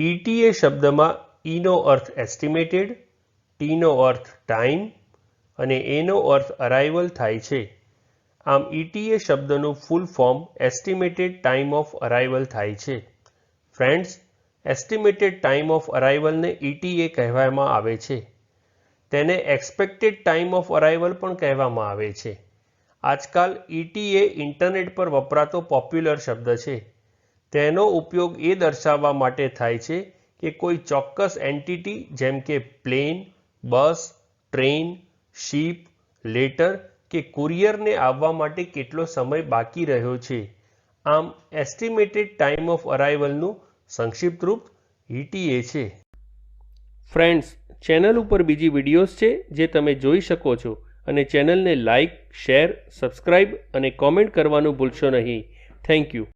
ઈટીએ શબ્દમાં ઈનો અર્થ એસ્ટિમેટેડ ટીનો અર્થ ટાઈમ અને એનો અર્થ અરાઇવલ થાય છે. આમ ઈટીએ શબ્દનું full form estimated time of arrival થાય છે. ફ્રેન્ડ્સ એસ્ટિમેટેડ ટાઈમ ઓફ અરાઇવલને ઈટીએ કહેવામાં આવે છે. તેને એક્સપેક્ટેડ ટાઈમ ઓફ અરાઇવલ પણ કહેવામાં આવે છે. આજકાલ ઈટીએ ઇન્ટરનેટ પર વપરાતો પોપ્યુલર શબ્દ છે. તેનો ઉપયોગ એ દર્શાવવા માટે થાય છે કે કોઈ ચોક્કસ એન્ટિટી જેમ કે plane bus train ship letter કે કુરિયરને આવવા માટે કેટલો સમય બાકી રહ્યો છે. આમ એસ્ટિમેટેડ ટાઈમ ઓફ અરાઇવલનું સંક્ષિપ્ત રૂપ ઈટીએ છે. ફ્રેન્ડ્સ ચેનલ ઉપર બીજી વિડીયોઝ છે જે તમે જોઈ શકો છો અને ચેનલને લાઇક શેર સબસ્ક્રાઇબ અને કોમેન્ટ કરવાનું ભૂલશો નહીં. Thank you